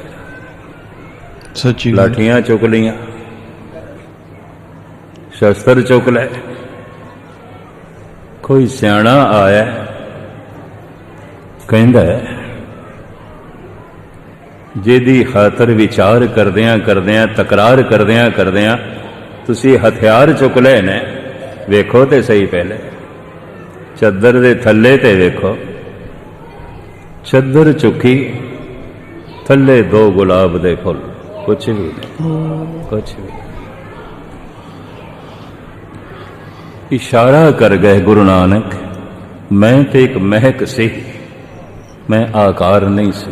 ਸੱਚੀ ਲਾਠੀਆਂ ਚੁੱਕ ਲੀਆਂ ਸ਼ਸਤਰ ਚੁੱਕ ਲੈ ਕੋਈ ਸਿਆਣਾ ਆਇਆ ਕਹਿੰਦਾ ਜਿਹਦੀ ਖਾਤਰ ਵਿਚਾਰ ਕਰਦਿਆਂ ਕਰਦਿਆਂ ਤਕਰਾਰ ਕਰਦਿਆਂ ਕਰਦਿਆਂ ਤੁਸੀਂ ਹਥਿਆਰ ਚੁੱਕ ਲਏ ਨੇ ਵੇਖੋ ਤੇ ਸਹੀ ਪਹਿਲੇ। ਚੱਦਰ ਦੇ ਥੱਲੇ ਤੇ ਵੇਖੋ। ਚੱਦਰ ਚੁੱਕੀ, ਥੱਲੇ ਦੋ ਗੁਲਾਬ ਦੇ ਫੁੱਲ। ਕੁਛ ਵੀ ਕੁਛ ਵੀ ਇਸ਼ਾਰਾ ਕਰ ਗਏ ਗੁਰੂ ਨਾਨਕ, ਮੈਂ ਤੇ ਇੱਕ ਮਹਿਕ ਸੀ। ਮੈਂ ਆਕਾਰ ਨਹੀਂ ਸੀ,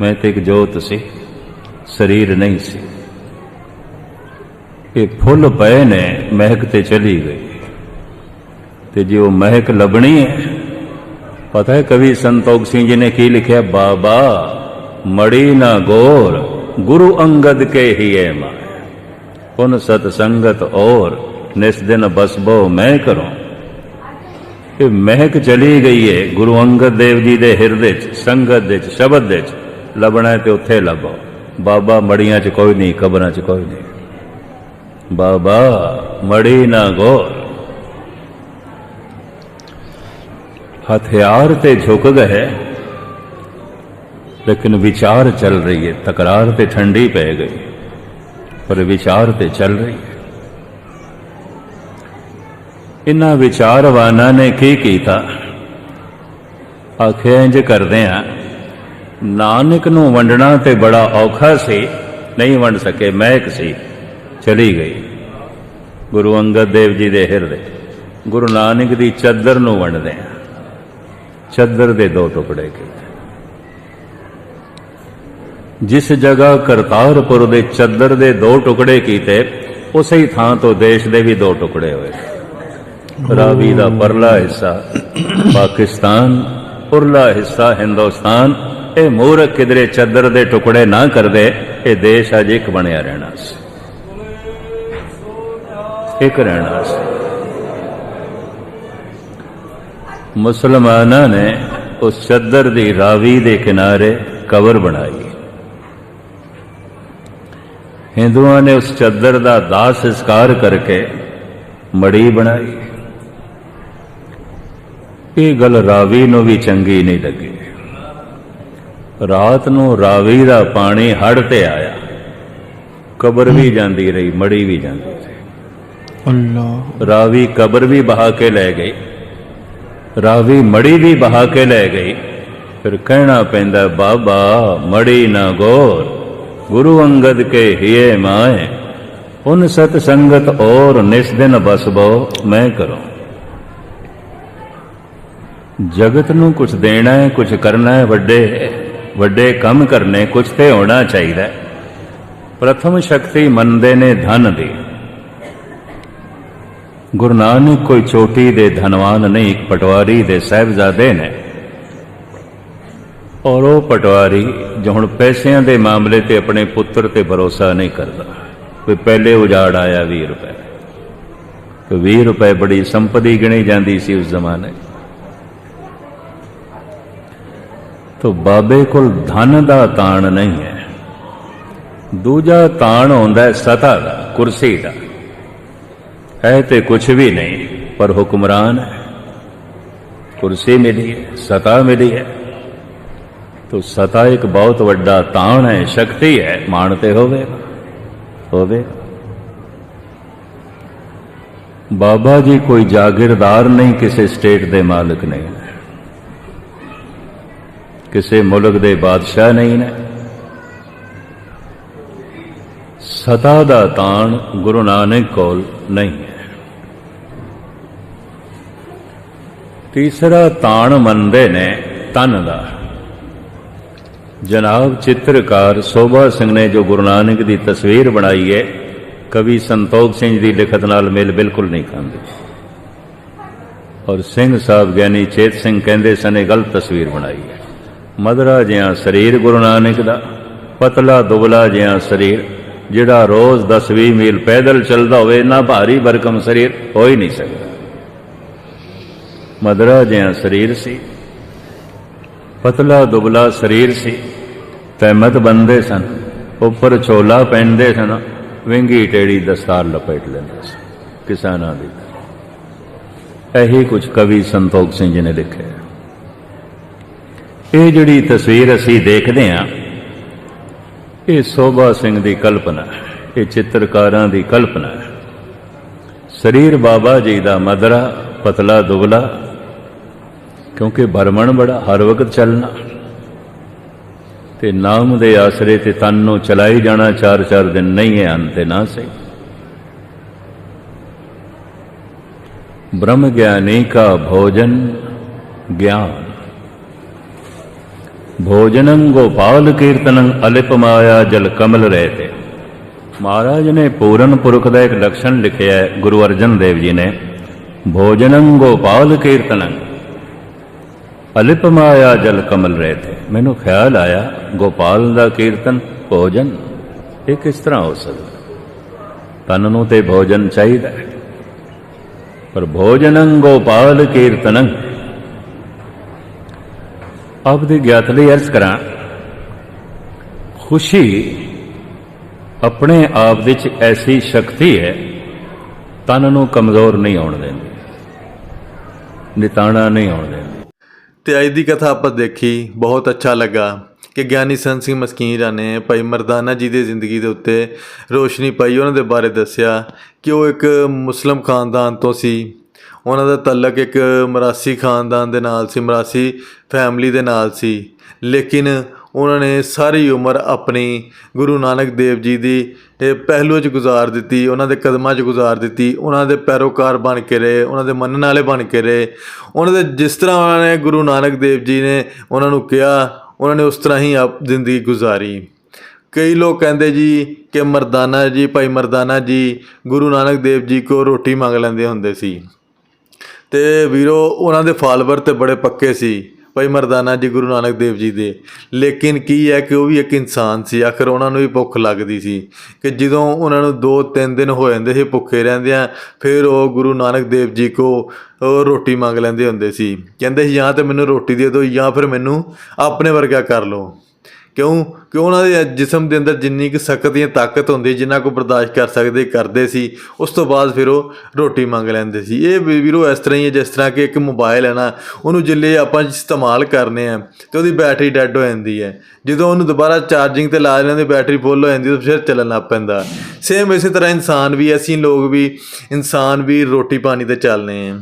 ਮੈਂ ਤੇ ਇੱਕ ਜੋਤ ਸੀ, ਸਰੀਰ ਨਹੀਂ ਸੀ। ਇਹ ਫੁੱਲ ਪਏ ਨੇ, ਮਹਿਕ ਤੇ ਚਲੀ ਗਈ। ਤੇ ਜੇ ਉਹ ਮਹਿਕ ਲੱਭਣੀ ਹੈ ਪਤਾ ਹੈ, ਕਵੀ ਸੰਤੋਖ ਸਿੰਘ ਜੀ ਨੇ ਕੀ ਲਿਖਿਆ? ਬਾਬਾ, ਮੜੀ ਨਾ ਗੋਰ, ਗੁਰੂ ਅੰਗਦ ਕੇ ਹੀ ਹੈ ਮਾ ਪੁਨ ਸਤ ਸੰਗਤ ਔਰ, ਨਿਸ ਦਿਨ ਬਸਬੋ ਮੈਂ ਕਰੂੰ। ਇਹ ਮਹਿਕ ਚਲੀ ਗਈ ਹੈ ਗੁਰੂ ਅੰਗਦ ਦੇਵ ਜੀ ਦੇ ਹਿਰਦੇ 'ਚ, ਸੰਗਤ ਦੇ 'ਚ, ਸ਼ਬਦ ਦੇ 'ਚ। ਲੱਭਣਾ ਤੇ ਉੱਥੇ ਲੱਭੋ। ਬਾਬਾ, ਮੜੀਆਂ 'ਚ ਕੋਈ ਨਹੀਂ, ਕਬਰਾਂ 'ਚ ਕੋਈ ਨਹੀਂ। ਬਾਬਾ, ਮੜੀ ਨਾ ਗੋਰ ਹਥਿਆਰ ਤੇ ਝੁਕ ਗਏ ਲੇਕਿਨ ਵਿਚਾਰ ਚੱਲ ਰਹੀ ਹੈ। ਤਕਰਾਰ ਤੇ ਠੰਡੀ ਪੈ ਗਈ, ਪਰ ਵਿਚਾਰ ਤੇ ਚੱਲ ਰਹੀ ਹੈ। ਇਨ੍ਹਾਂ ਵਿਚਾਰਵਾਨਾਂ ਨੇ ਕੀ ਕੀਤਾ? ਆਖਿਆ, ਇੰਜ ਕਰਦੇ ਆ ਨਾਨਕ ਨੂੰ ਵੰਡਣਾ ਤੇ ਬੜਾ ਔਖਾ ਸੀ, ਨਹੀਂ ਵੰਡ ਸਕੇ, ਮਹਿਕ ਸੀ, ਚਲੀ ਗਈ। ਗੁਰੂ ਅੰਗਦ ਦੇਵ ਜੀ ਦੇ ਹਿਰਦੇ, ਗੁਰੂ ਨਾਨਕ ਦੀ ਚਾਦਰ ਨੂੰ ਵੰਡਦੇ ਆ ਚੱਦਰ ਦੇ ਦੋ ਟੁਕੜੇ ਕੀਤੇ। ਜਿਸ ਜਗ੍ਹਾ ਕਰਤਾਰਪੁਰ ਦੇ ਚੱਦਰ ਦੇ ਦੋ ਟੁਕੜੇ ਕੀਤੇ ਉਸੇ ਹੀ ਥਾਂ ਤੋਂ ਦੇਸ਼ ਦੇ ਵੀ ਦੋ ਟੁਕੜੇ ਹੋਏ। ਰਾਵੀ ਦਾ ਪਰਲਾ ਹਿੱਸਾ ਪਾਕਿਸਤਾਨ ਉਰਲਾ ਹਿੱਸਾ ਹਿੰਦੁਸਤਾਨ। ਇਹ ਮੂਰਖ ਕਿਧਰੇ ਚੱਦਰ ਦੇ ਟੁਕੜੇ ਨਾ ਕਰਦੇ ਇਹ ਦੇਸ਼ ਅਜੇ ਇੱਕ ਬਣਿਆ ਰਹਿਣਾ ਸੀ। ਇੱਕ ਰਹਿਣਾ ਸੀ। ਮੁਸਲਮਾਨਾਂ ਨੇ ਉਸ ਚੱਦਰ ਦੀ ਰਾਵੀ ਦੇ ਕਿਨਾਰੇ ਕਬਰ ਬਣਾਈ। ਹਿੰਦੂਆਂ ਨੇ ਉਸ ਚੱਦਰ ਦਾ ਦਾਹ ਸੰਸਕਾਰ ਕਰਕੇ ਮੜੀ ਬਣਾਈ। ਇਹ ਗੱਲ ਰਾਵੀ ਨੂੰ ਵੀ ਚੰਗੀ ਨਹੀਂ ਲੱਗੀ। ਰਾਤ ਨੂੰ ਰਾਵੀ ਦਾ ਪਾਣੀ ਹੜ ਤੇ ਆਇਆ। ਕਬਰ ਵੀ ਜਾਂਦੀ ਰਹੀ ਮੜੀ ਵੀ ਜਾਂਦੀ ਰਹੀ। ਅੱਲਾਹ ਰਾਵੀ ਕਬਰ ਵੀ ਬਹਾ ਕੇ ਲੈ ਗਈ। ਰਾਵੀ ਮੜੀ ਵੀ ਬਹਾ ਕੇ ਲੈ ਗਈ। ਫਿਰ ਕਹਿਣਾ ਪੈਂਦਾ, ਬਾਬਾ, ਮੜੀ ਨਾ ਗੋਰ, ਗੁਰੂ ਅੰਗਦ ਕੇ ਹੀਏ ਮਾਏ। ਉਨ ਸਤ ਸੰਗਤ ਔਰ ਨਿਸ ਦਿਨ ਬਸਬੋ ਮੈਂ ਕਰੋ। ਜਗਤ ਨੂੰ ਕੁਝ ਦੇਣਾ ਹੈ ਕੁਝ ਕਰਨਾ ਹੈ, ਵੱਡੇ ਵੱਡੇ ਕੰਮ ਕਰਨੇ ਕੁਝ ਤੇ ਹੋਣਾ ਚਾਹੀਦਾ ਪ੍ਰਥਮ ਸ਼ਕਤੀ ਮੰਨਦੇ ਨੇ ਧਨ ਦੀ। ਗੁਰੂ ਨਾਨਕ ਕੋਈ ਚੋਟੀ ਦੇ ਧਨਵਾਨ ਨਹੀਂ, ਇੱਕ ਪਟਵਾਰੀ ਦੇ ਸਹਿਬਜ਼ਾਦੇ ਨੇ। ਔਰ ਉਹ ਪਟਵਾਰੀ ਜੋ ਹੁਣ ਪੈਸਿਆਂ ਦੇ ਮਾਮਲੇ ਤੇ ਆਪਣੇ ਪੁੱਤਰ ਤੇ ਭਰੋਸਾ ਨਹੀਂ ਕਰਦਾ ਕੋਈ ਪਹਿਲੇ ਉਜਾੜ ਆਇਆ 20 ਰੁਪਏ। ਤੇ 20 ਰੁਪਏ ਬੜੀ ਸੰਪਤੀ ਗਿਣੀ ਜਾਂਦੀ ਸੀ ਉਸ ਜ਼ਮਾਨੇ। ਤੋ ਬਾਬੇ ਕੋਲ ਧਨ ਦਾ ਤਾਣ ਨਹੀਂ ਹੈ। ਦੂਜਾ ਤਾਣ ਹੁੰਦਾ ਹੈ ਸਤਾ ਦਾ, ਕੁਰਸੀ ਦਾ। ਹੈ ਤੇ ਕੁਝ ਵੀ ਨਹੀਂ, ਪਰ ਹੁਕਮਰਾਨ ਹੈ। ਕੁਰਸੀ ਮਿਲੀ ਹੈ, ਸਤਾ ਮਿਲੀ ਹੈ। ਤੋ ਸਤਾ ਇੱਕ ਬਹੁਤ ਵੱਡਾ ਤਾਣ ਹੈ, ਸ਼ਕਤੀ ਹੈ, ਮਾਣ ਤੇ ਹੋਵੇ ਹੋਵੇ ਬਾਬਾ ਜੀ ਕੋਈ ਜਾਗੀਰਦਾਰ ਨਹੀਂ, ਕਿਸੇ ਸਟੇਟ ਦੇ ਮਾਲਕ ਨਹੀਂ। ਕਿਸੇ ਮੁਲਕ ਦੇ ਬਾਦਸ਼ਾਹ ਨਹੀਂ ਨੇ। ਸਤਾ ਦਾ ਤਾਣ ਗੁਰੂ ਨਾਨਕ ਕੋਲ ਨਹੀਂ ਹੈ। ਤੀਸਰਾ ਤਾਣ ਮੰਨਦੇ ਨੇ ਤਨ ਦਾ। ਜਨਾਬ ਚਿੱਤਰਕਾਰ ਸੋਭਾ ਸਿੰਘ ਨੇ ਜੋ ਗੁਰੂ ਨਾਨਕ ਦੀ ਤਸਵੀਰ ਬਣਾਈ ਹੈ, ਕਵੀ ਸੰਤੋਖ ਸਿੰਘ ਦੀ ਲਿਖਤ ਨਾਲ ਮੇਲ ਬਿਲਕੁਲ ਨਹੀਂ ਖਾਂਦੀ। ਔਰ ਸਿੰਘ ਸਾਹਿਬ ਗਿਆਨੀ ਚੇਤ ਸਿੰਘ ਕਹਿੰਦੇ ਸਨ, ਇਹ ਗਲਤ ਤਸਵੀਰ ਬਣਾਈ ਹੈ। ਮਧਰਾ ਜਿਹਾ ਸਰੀਰ ਗੁਰੂ ਨਾਨਕ ਦਾ, ਪਤਲਾ ਦੁਬਲਾ ਜਿਹਾ ਸਰੀਰ, ਜਿਹੜਾ ਰੋਜ਼ 10-20 ਮੀਲ ਪੈਦਲ ਚੱਲਦਾ ਹੋਵੇ ਨਾ ਭਾਰੀ ਬਰਕਮ ਸਰੀਰ ਹੋ ਹੀ ਨਹੀਂ ਸਕਦਾ। ਮਦਰਾ ਜਿਹਾ ਸਰੀਰ ਸੀ, ਪਤਲਾ ਦੁਬਲਾ ਸਰੀਰ ਸੀ, ਤਹਿਮਤ ਬੰਦੇ ਸਨ, ਉੱਪਰ ਛੋਲਾ ਪਹਿਨਦੇ ਸਨ, ਵਿੰਗੀ ਟੇੜੀ ਦਸਤਾਰ ਲਪੇਟ ਲੈਂਦੇ ਸਨ, ਕਿਸਾਨਾਂ ਦੀ ਇਹੀ ਕੁਝ ਕਵੀ ਸੰਤੋਖ ਸਿੰਘ ਜੀ ਨੇ ਲਿਖਿਆ ਇਹ ਜਿਹੜੀ ਤਸਵੀਰ ਅਸੀਂ ਦੇਖਦੇ ਹਾਂ, ਇਹ ਸੋਭਾ ਸਿੰਘ ਦੀ ਕਲਪਨਾ ਹੈ, ਇਹ ਚਿੱਤਰਕਾਰਾਂ ਦੀ ਕਲਪਨਾ ਹੈ। ਸਰੀਰ ਬਾਬਾ ਜੀ ਦਾ ਮਦਰਾ, ਪਤਲਾ ਦੁਬਲਾ ਕਿਉਂਕਿ ਬਰਮਣ ਬੜਾ ਹਰ ਵਕਤ ਚੱਲਣਾ। ਤੇ ਨਾਮ ਦੇ ਆਸਰੇ ਤੇ ਤਨ ਨੂੰ ਚਲਾਈ ਜਾਣਾ ਚਾਰ ਚਾਰ ਦਿਨ ਨਹੀਂ ਹੈ, ਅੰਤ ਨਾ ਸਹੀ। ਬ੍ਰਹਮ ਗਿਆਨੀ ਕਾ ਭੋਜਨ ਗਿਆਨ। ਭੋਜਨੰ ਗੋਪਾਲ ਕੀਰਤਨੰ ਅਲਿਪ ਮਾਇਆ ਜਲ ਕਮਲ ਰਹਤੇ। ਮਹਾਰਾਜ ਨੇ ਪੂਰਨ ਪੁਰਖ ਦਾ ਇੱਕ ਲਕਸ਼ਣ ਲਿਖਿਆ ਹੈ, ਗੁਰੂ ਅਰਜਨ ਦੇਵ ਜੀ ਨੇ। ਭੋਜਨੰ ਗੋਪਾਲ ਕੀਰਤਨੰ ਅਲਿਪਮਾਇਆ ਜਲ ਕਮਲ ਰਹੇ ਰਹਤੇ ਮੈਨੂੰ ਖਿਆਲ ਆਇਆ, ਗੋਪਾਲ ਦਾ ਕੀਰਤਨ ਭੋਜਨ ਇਹ ਕਿਸ ਤਰ੍ਹਾਂ ਹੋ ਸਕਦਾ? ਤਨ ਨੂੰ ਤੇ ਭੋਜਨ ਚਾਹੀਦਾ ਹੈ। ਪਰ ਭੋਜਨੰ ਗੋਪਾਲ ਕੀਰਤਨੰ। ਆਪ ਦੀ ਗਿਆਤ ਲਈ ਅਰਜ਼ ਕਰਾਂ, ਖੁਸ਼ੀ ਆਪਣੇ ਆਪ ਵਿੱਚ ਐਸੀ ਸ਼ਕਤੀ ਹੈ, ਤਨ ਨੂੰ ਕਮਜ਼ੋਰ ਨਹੀਂ ਹੋਣ ਦਿੰਦੀ, ਨਿਤਾਣਾ ਨਹੀਂ ਹੋਣ ਦਿੰਦੀ। ਤੇ ਅੱਜ ਦੀ ਕਥਾ ਆਪਾਂ ਦੇਖੀ, ਬਹੁਤ ਅੱਛਾ ਲੱਗਾ ਕਿ ਗਿਆਨੀ ਸੰਤ ਸਿੰਘ ਮਸਕੀਰਾ ਨੇ ਭਾਈ ਮਰਦਾਨਾ ਜੀ ਦੀ ਜ਼ਿੰਦਗੀ ਦੇ ਉੱਤੇ ਰੋਸ਼ਨੀ ਪਾਈ, ਉਹਨਾਂ ਦੇ ਬਾਰੇ ਦੱਸਿਆ ਕਿ ਉਹ ਇੱਕ ਮੁਸਲਮ ਖਾਨਦਾਨ ਤੋਂ ਸੀ। ਉਹਨਾਂ ਦਾ ਤਾਲੁਕ ਇੱਕ ਮਰਾਸੀ ਖਾਨਦਾਨ ਦੇ ਨਾਲ ਸੀ, ਮਰਾਸੀ ਫੈਮਿਲੀ ਦੇ ਨਾਲ ਸੀ। ਲੇਕਿਨ ਉਹਨਾਂ ਨੇ ਸਾਰੀ ਉਮਰ ਆਪਣੀ ਗੁਰੂ ਨਾਨਕ ਦੇਵ ਜੀ ਦੀ ਇਹ ਪਹਿਲੂ 'ਚ ਗੁਜ਼ਾਰ ਦਿੱਤੀ, ਉਹਨਾਂ ਦੇ ਕਦਮਾਂ 'ਚ ਗੁਜ਼ਾਰ ਦਿੱਤੀ, ਉਹਨਾਂ ਦੇ ਪੈਰੋਕਾਰ ਬਣ ਕੇ ਰਹੇ, ਉਹਨਾਂ ਦੇ ਮੰਨਣ ਵਾਲੇ ਬਣ ਕੇ ਰਹੇ। ਉਹਨਾਂ ਦੇ ਜਿਸ ਤਰ੍ਹਾਂ ਉਹਨਾਂ ਨੇ ਗੁਰੂ ਨਾਨਕ ਦੇਵ ਜੀ ਨੇ ਉਹਨਾਂ ਨੂੰ ਕਿਹਾ, ਉਹਨਾਂ ਨੇ ਉਸ ਤਰ੍ਹਾਂ ਹੀ ਆਪ ਜ਼ਿੰਦਗੀ ਗੁਜ਼ਾਰੀ। ਕਈ ਲੋਕ ਕਹਿੰਦੇ ਜੀ ਕਿ ਮਰਦਾਨਾ ਜੀ, ਭਾਈ ਮਰਦਾਨਾ ਜੀ, ਗੁਰੂ ਨਾਨਕ ਦੇਵ ਜੀ ਕੋ ਰੋਟੀ ਮੰਗ ਲੈਂਦੇ ਹੁੰਦੇ ਸੀ। ਤੇ ਵੀਰੋ, ਉਹਨਾਂ ਦੇ ਫਾਲੋਵਰ ਤੇ ਬੜੇ ਪੱਕੇ ਸੀ। ਭਾਈ ਮਰਦਾਨਾ ਜੀ ਗੁਰੂ ਨਾਨਕ ਦੇਵ ਜੀ ਦੇ। ਲੇਕਿਨ ਕੀ ਹੈ ਕਿ ਉਹ ਵੀ ਇੱਕ ਇਨਸਾਨ ਸੀ। ਆਖਰ ਉਹਨਾਂ ਨੂੰ ਵੀ ਭੁੱਖ ਲੱਗਦੀ ਸੀ ਕਿ ਜਦੋਂ ਉਹਨਾਂ ਨੂੰ 2-3 ਦਿਨ ਹੋ ਜਾਂਦੇ ਸੀ ਭੁੱਖੇ ਰਹਿੰਦਿਆਂ, ਫਿਰ ਉਹ ਗੁਰੂ ਨਾਨਕ ਦੇਵ ਜੀ ਕੋ ਰੋਟੀ ਮੰਗ ਲੈਂਦੇ ਹੁੰਦੇ ਸੀ। ਕਹਿੰਦੇ ਸੀ, ਜਾਂ ਤੇ ਮੈਨੂੰ ਰੋਟੀ ਦੇ ਦਿਓ ਜਾਂ ਫਿਰ ਮੈਨੂੰ ਆਪਣੇ ਵਰਗਾ ਕਰ ਲਓ। ਕਿਉਂ? ਕਿ ਉਹਨਾਂ ਦੇ ਜਿਸਮ ਦੇ ਅੰਦਰ ਜਿੰਨੀ ਕੁ ਸਖਤ ਜਾਂ ਤਾਕਤ ਹੁੰਦੀ, ਜਿੰਨਾ ਕੋ ਬਰਦਾਸ਼ਤ ਕਰ ਸਕਦੇ, ਕਰਦੇ ਸੀ, ਉਸ ਤੋਂ ਬਾਅਦ ਫਿਰ ਉਹ ਰੋਟੀ ਮੰਗ ਲੈਂਦੇ ਸੀ। ਇਹ ਵੀਰੋ ਇਸ ਤਰ੍ਹਾਂ ਹੀ ਹੈ, ਜਿਸ ਤਰ੍ਹਾਂ ਕਿ ਇੱਕ ਮੋਬਾਈਲ ਹੈ ਨਾ, ਉਹਨੂੰ ਜਿੱਲੇ ਆਪਾਂ ਇਸਤੇਮਾਲ ਕਰਨੇ ਆ, ਤੇ ਉਹਦੀ ਬੈਟਰੀ ਡੈੱਡ ਹੋ ਜਾਂਦੀ ਹੈ। ਜਦੋਂ ਉਹਨੂੰ ਦੁਬਾਰਾ ਚਾਰਜਿੰਗ ਤੇ ਲਾ ਲੈਂਦੇ ਬੈਟਰੀ ਫੁੱਲ ਹੋ ਜਾਂਦੀ ਤਾਂ ਫਿਰ ਚੱਲਣ ਲੱਗ ਪੈਂਦਾ। ਸੇਮ ਇਸੇ ਤਰ੍ਹਾਂ ਇਨਸਾਨ ਵੀ, ਅਸੀਂ ਲੋਕ ਵੀ, ਇਨਸਾਨ ਵੀ ਰੋਟੀ ਪਾਣੀ ਤੇ ਚੱਲਨੇ ਆ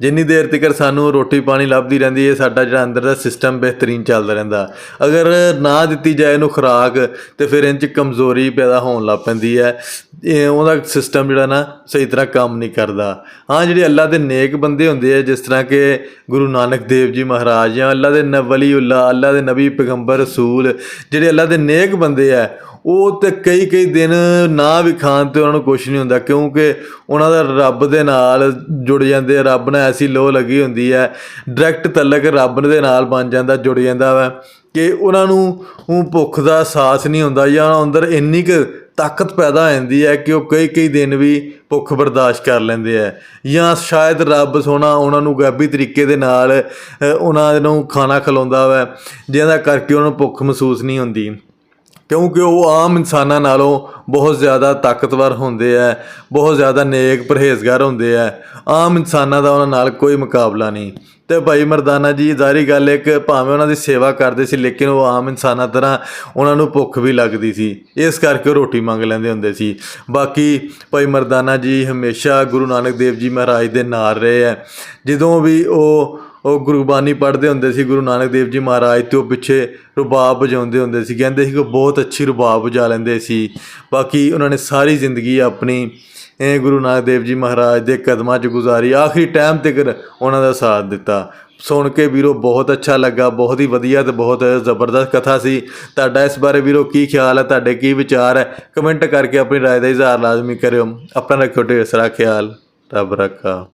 ਜਿੰਨੀ ਦੇਰ ਤੱਕ ਸਾਨੂੰ ਰੋਟੀ ਪਾਣੀ ਲੱਭਦੀ ਰਹਿੰਦੀ ਹੈ, ਸਾਡਾ ਜਿਹੜਾ ਅੰਦਰ ਦਾ ਸਿਸਟਮ ਬਿਹਤਰੀਨ ਚੱਲਦਾ ਰਹਿੰਦਾ। ਅਗਰ ਨਾ ਦਿੱਤੀ ਜਾਏ ਇਹਨੂੰ ਖੁਰਾਕ, ਤੇ ਫਿਰ ਇਹ 'ਚ ਕਮਜ਼ੋਰੀ ਪੈਦਾ ਹੋਣ ਲੱਗ ਪੈਂਦੀ ਹੈ। ਇਹ ਉਹਦਾ ਸਿਸਟਮ ਜਿਹੜਾ ਨਾ ਸਹੀ ਤਰ੍ਹਾਂ ਕੰਮ ਨਹੀਂ ਕਰਦਾ। ਹਾਂ, ਜਿਹੜੇ ਅੱਲਾ ਦੇ ਨੇਕ ਬੰਦੇ ਹੁੰਦੇ ਆ, ਜਿਸ ਤਰ੍ਹਾਂ ਕਿ ਗੁਰੂ ਨਾਨਕ ਦੇਵ ਜੀ ਮਹਾਰਾਜ ਜਾਂ ਅੱਲਾ ਦੇ ਨ- ਵਲੀਉੱਲਾ ਅੱਲਾ ਦੇ ਨਬੀ ਪੈਗੰਬਰ, ਰਸੂਲ, ਜਿਹੜੇ ਅੱਲਾ ਦੇ ਨੇਕ ਬੰਦੇ ਆ ਉਹ ਤੇ ਕਈ ਕਈ ਦਿਨ ਨਾ ਵੀ ਖਾਣ ਤੇ ਉਹਨਾਂ ਨੂੰ ਕੁਝ ਨਹੀਂ ਹੁੰਦਾ, ਕਿਉਂਕਿ ਉਹਨਾਂ ਦਾ ਰੱਬ ਦੇ ਨਾਲ ਜੁੜ ਜਾਂਦੇ ਰੱਬ ਨਾਲ ਐਸੀ ਲੋਹ ਲੱਗੀ ਹੁੰਦੀ ਹੈ ਡਾਇਰੈਕਟ ਤਲਕ ਰੱਬ ਦੇ ਨਾਲ ਬਣ ਜਾਂਦਾ, ਜੁੜ ਜਾਂਦਾ ਵਾ, ਕਿ ਉਹਨਾਂ ਨੂੰ ਉਹ ਭੁੱਖ ਦਾ ਅਹਿਸਾਸ ਨਹੀਂ ਹੁੰਦਾ ਜਾਂ ਉਹਨਾਂ ਅੰਦਰ ਇੰਨੀ ਕੁ ਤਾਕਤ ਪੈਦਾ ਹੋ ਜਾਂਦੀ ਹੈ ਕਿ ਉਹ ਕਈ ਕਈ ਦਿਨ ਵੀ ਭੁੱਖ ਬਰਦਾਸ਼ਤ ਕਰ ਲੈਂਦੇ ਆ। ਜਾਂ ਸ਼ਾਇਦ ਰੱਬ ਸੋਹਣਾ ਉਹਨਾਂ ਨੂੰ ਗਾਬੀ ਤਰੀਕੇ ਦੇ ਨਾਲ ਉਹਨਾਂ ਨੂੰ ਖਾਣਾ ਖਿਲਾਉਂਦਾ ਵਾ ਜਿਹਦਾ ਕਰਕੇ ਉਹਨਾਂ ਨੂੰ ਭੁੱਖ ਮਹਿਸੂਸ ਨਹੀਂ ਹੁੰਦੀ। ਕਿਉਂਕਿ ਉਹ ਆਮ ਇਨਸਾਨਾਂ ਨਾਲੋਂ ਬਹੁਤ ਜ਼ਿਆਦਾ ਤਾਕਤਵਰ ਹੁੰਦੇ ਆ, ਬਹੁਤ ਜ਼ਿਆਦਾ ਨੇਕ ਪਰਹੇਜ਼ਗਾਰ ਹੁੰਦੇ ਆ। ਆਮ ਇਨਸਾਨਾਂ ਦਾ ਉਹਨਾਂ ਨਾਲ ਕੋਈ ਮੁਕਾਬਲਾ ਨਹੀਂ। ਤੇ ਭਾਈ ਮਰਦਾਨਾ ਜੀ, ਜ਼ਾਰੀ ਗੱਲ ਹੈ ਕਿ ਭਾਵੇਂ ਉਹਨਾਂ ਦੀ ਸੇਵਾ ਕਰਦੇ ਸੀ, ਲੇਕਿਨ ਉਹ ਆਮ ਇਨਸਾਨਾਂ ਤਰ੍ਹਾਂ ਉਹਨਾਂ ਨੂੰ ਭੁੱਖ ਵੀ ਲੱਗਦੀ ਸੀ। ਇਸ ਕਰਕੇ ਉਹ ਰੋਟੀ ਮੰਗ ਲੈਂਦੇ ਹੁੰਦੇ ਸੀ। ਬਾਕੀ ਭਾਈ ਮਰਦਾਨਾ ਜੀ ਹਮੇਸ਼ਾ ਗੁਰੂ ਨਾਨਕ ਦੇਵ ਜੀ ਮਹਾਰਾਜ ਦੇ ਨਾਲ ਰਹੇ ਆ। ਜਦੋਂ ਵੀ ਉਹ ਉਹ ਗੁਰਬਾਣੀ ਪੜ੍ਹਦੇ ਹੁੰਦੇ ਸੀ ਗੁਰੂ ਨਾਨਕ ਦੇਵ ਜੀ ਮਹਾਰਾਜ ਤੇ ਉਹ ਪਿੱਛੇ ਰੁਬਾਬ ਵਜਾਉਂਦੇ ਹੁੰਦੇ ਸੀ ਕਹਿੰਦੇ ਸੀ ਕਿ ਉਹ ਬਹੁਤ ਅੱਛੀ ਰੁਬਾਬ ਵਜਾ ਲੈਂਦੇ ਸੀ ਬਾਕੀ ਉਹਨਾਂ ਨੇ ਸਾਰੀ ਜ਼ਿੰਦਗੀ ਆਪਣੀ ਇਹ ਗੁਰੂ ਨਾਨਕ ਦੇਵ ਜੀ ਮਹਾਰਾਜ ਦੇ ਕਦਮਾਂ 'ਚ ਗੁਜ਼ਾਰੀ ਆਖਰੀ ਟਾਈਮ ਤੱਕ ਉਹਨਾਂ ਦਾ ਸਾਥ ਦਿੱਤਾ ਸੁਣ ਕੇ ਵੀਰੋ ਬਹੁਤ ਅੱਛਾ ਲੱਗਾ ਬਹੁਤ ਹੀ ਵਧੀਆ ਤੇ ਬਹੁਤ ਜ਼ਬਰਦਸਤ ਕਥਾ ਸੀ ਤੁਹਾਡਾ ਇਸ ਬਾਰੇ ਵੀਰੋ ਕੀ ਖਿਆਲ ਹੈ ਤੁਹਾਡੇ ਕੀ ਵਿਚਾਰ ਹੈ ਕਮੈਂਟ ਕਰਕੇ ਆਪਣੀ رائے ਦਾ ਇਜ਼ਹਾਰ ਲਾਜ਼ਮੀ ਕਰਿਓ ਆਪਣਾ ਰੱਖਿਓ ਢੇਰ ਸਾਰਾ ਖਿਆਲ ਰੱਬ ਰੱਖਾ